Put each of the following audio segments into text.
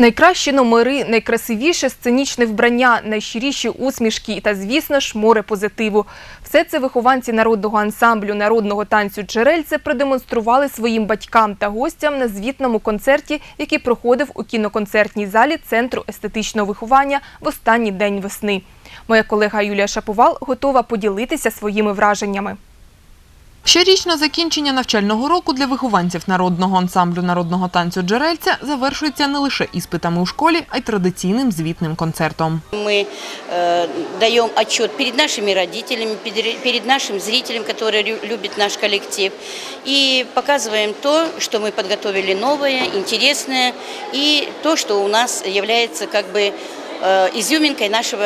Найкращі номери, найкрасивіше сценічне вбрання, найщиріші усмішки та, звісно ж, море позитиву. Все це вихованці народного ансамблю народного танцю «Джерельце» продемонстрували своїм батькам та гостям на звітному концерті, який проходив у кіноконцертній залі Центру естетичного виховання в останній день весни. Моя колега Юлія Шаповал готова поділитися своїми враженнями. Щорічне закінчення навчального року для вихованців народного ансамблю народного танцю «Джерельця» завершується не лише іспитами у школі, а й традиційним звітним концертом. Мы э, даем отчет перед нашими родителями, перед- перед нашим зрителем, который лю- любит наш коллектив, и показываем то, что мы подготовили новое, интересное, и то, что у нас является как бы э, изюминкой нашего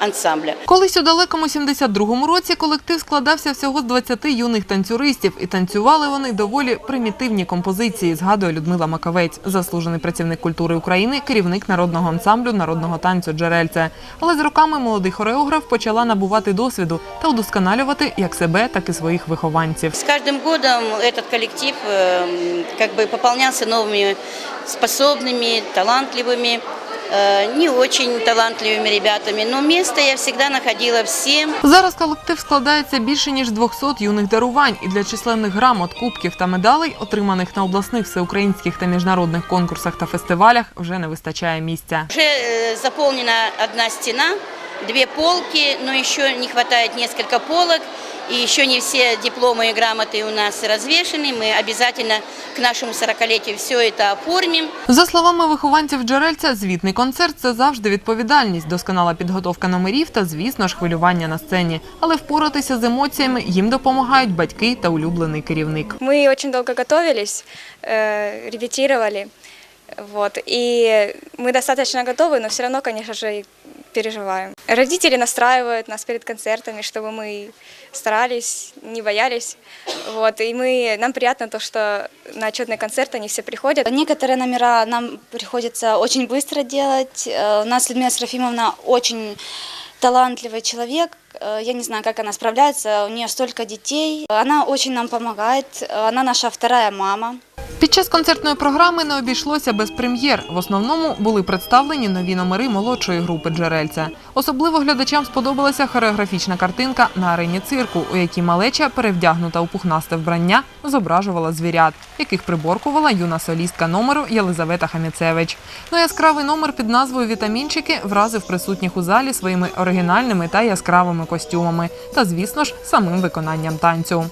ансамбля. Колись у далекому 72-му році колектив складався всього з 20 юних танцюристів, і танцювали вони доволі примітивні композиції, згадує Людмила Макавець, заслужений працівник культури України, керівник народного ансамблю народного танцю «Джерельце». Але з роками молодий хореограф почала набувати досвіду та удосконалювати як себе, так і своїх вихованців. С каждым годом этот коллектив э, как бы пополнялся новыми способными, талантливыми, э, не очень талантливыми ребятами, но место я всегда находила всем. Зараз колектив складається більше ніж 200 юних дарувань, і для численних грамот, кубків та медалей, отриманих на обласних, всеукраїнських та міжнародних конкурсах та фестивалях, вже не вистачає місця. Уже э, заполнена одна стена, две полки, но еще не хватает несколько полок. И еще не все дипломы и грамоты у нас развешаны. Мы обязательно к нашему 40-летию все это оформим. За словами вихованців джерельця, звітний концерт це завжди відповідальність, досконала підготовка номерів та, звісно ж, хвилювання на сцені. Але впоратися з емоціями їм допомагають батьки та улюблений керівник. Мы очень долго готовились, э, репетировали, Вот, и мы достаточно готовы, но все равно, конечно же, переживаем. Родители настраивают нас перед концертами, чтобы мы старались, не боялись, вот, и мы, нам приятно то, что на отчетный концерт они все приходят. Некоторые номера нам приходится очень быстро делать. Э, У нас Людмила Серафимовна очень талантливый человек. Э, Я не знаю, как она справляется. У нее столько детей. Она очень нам помогает. Э, Она наша вторая мама. Під час концертної програми не обійшлося без прем'єр. В основному були представлені нові номери молодшої групи джерельця. Особливо глядачам сподобалася хореографічна картинка на арені цирку, у якій малеча, перевдягнута у пухнасте вбрання, зображувала звірят, яких приборкувала юна солістка номеру Єлизавета Хаміцевич. Ну яскравий номер під назвою Вітамінчики вразив присутніх у залі своїми оригінальними та яскравими костюмами та, звісно ж, самим виконанням танцю.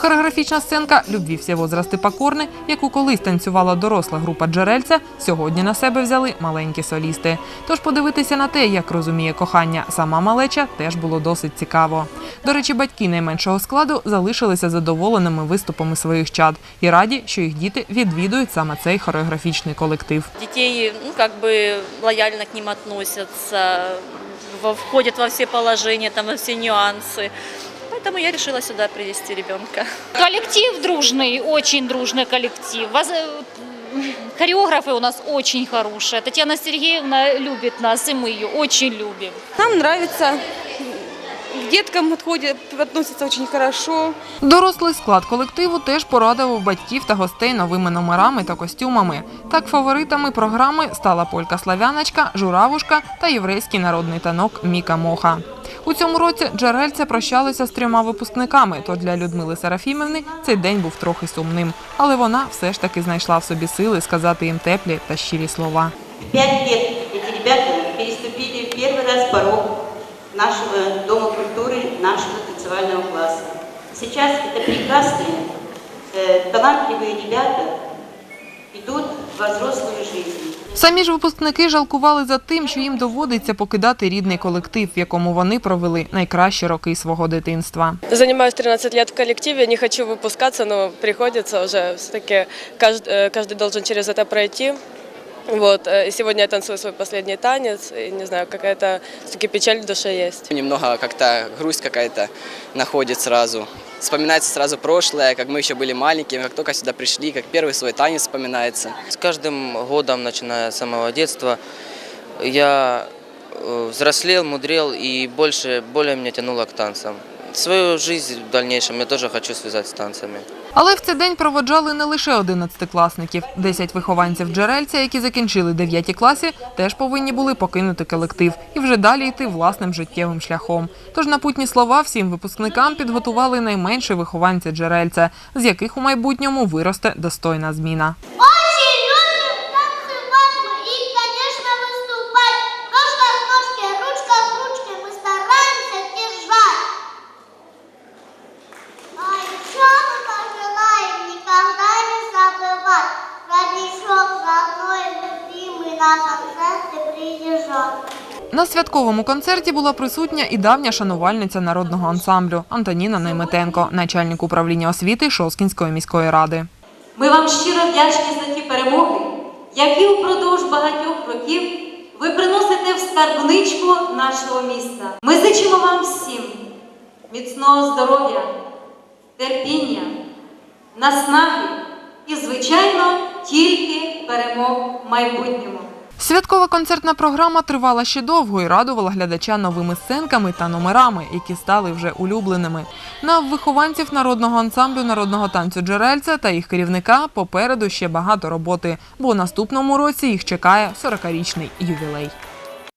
Хореографічна сценка Любві всі возрасти покорни, яку колись танцювала доросла група джерельця, сьогодні на себе взяли маленькі солісти. Тож подивитися на те, як розуміє кохання сама малеча, теж було досить цікаво. До речі, батьки найменшого складу залишилися задоволеними виступами своїх чад і раді, що їх діти відвідують саме цей хореографічний колектив. детей ну, бы лояльно к ним относятся, во- входят во все положения, там, во все нюансы Поэтому я решила сюда привести ребенка. Коллектив дружный, очень дружный коллектив. Воз- э, Хореографы у нас очень хорошие. Татьяна Сергеевна любит нас, и мы ее очень любим. Нам нравится. К деткам отходят, относятся очень хорошо. Дорослий склад колективу теж порадував батьків та гостей новими номерами та костюмами. Так, фаворитами програми стала полька славяночка, журавушка та єврейський народний танок Міка Моха. У цьому році джерельця прощалися з трьома випускниками, то для Людмили Серафімівни цей день був трохи сумним. Але вона все ж таки знайшла в собі сили сказати їм теплі та щирі слова. Пять лет эти ребята переступили в первый раз порог нашего Дома культуры, нашего танцевального класса. Сейчас это прекрасные, э, талантливые ребята идут во взрослую жизнь. Самі ж випускники жалкували за тим, що їм доводиться покидати рідний колектив, в якому вони провели найкращі роки свого дитинства. Занимаюсь 13 лет в коллективе, не хочу выпускаться, но приходится уже. Все-таки каждый, э, каждый должен через это пройти. Вот, э, и сегодня я танцую свой последний танец, и не знаю, какая-то все-таки печаль в душе есть. Немного как-то грусть какая-то находит сразу. Вспоминается сразу прошлое, как мы еще были маленькими, как только сюда пришли, как первый свой танец вспоминается. С каждым годом, начиная с самого детства, я э, взрослел, мудрел и больше, более меня тянуло к танцам. Свою жизнь в дальнейшем я тоже хочу связать с танцами. Але в цей день проводжали не лише 11-класників. 10 вихованців джерельця, які закінчили 9 класі, теж повинні були покинути колектив і вже далі йти власним життєвим шляхом. Тож напутні слова всім випускникам підготували найменші вихованці джерельця, з яких у майбутньому виросте достойна зміна. На святковому концерті була присутня і давня шанувальниця народного ансамблю Антоніна Найметенко, начальник управління освіти Шоскінської міської ради. Ми вам щиро вдячні за ті перемоги, які упродовж багатьох років ви приносите в скарбничку нашого міста. Ми зичимо вам всім міцного здоров'я, терпіння, наснаги і, звичайно, тільки перемог в майбутньому. Святкова концертна програма тривала ще довго і радувала глядача новими сценками та номерами, які стали вже улюбленими. На вихованців народного ансамблю народного танцю джерельця та їх керівника попереду ще багато роботи, бо наступному році їх чекає 40-річний ювілей.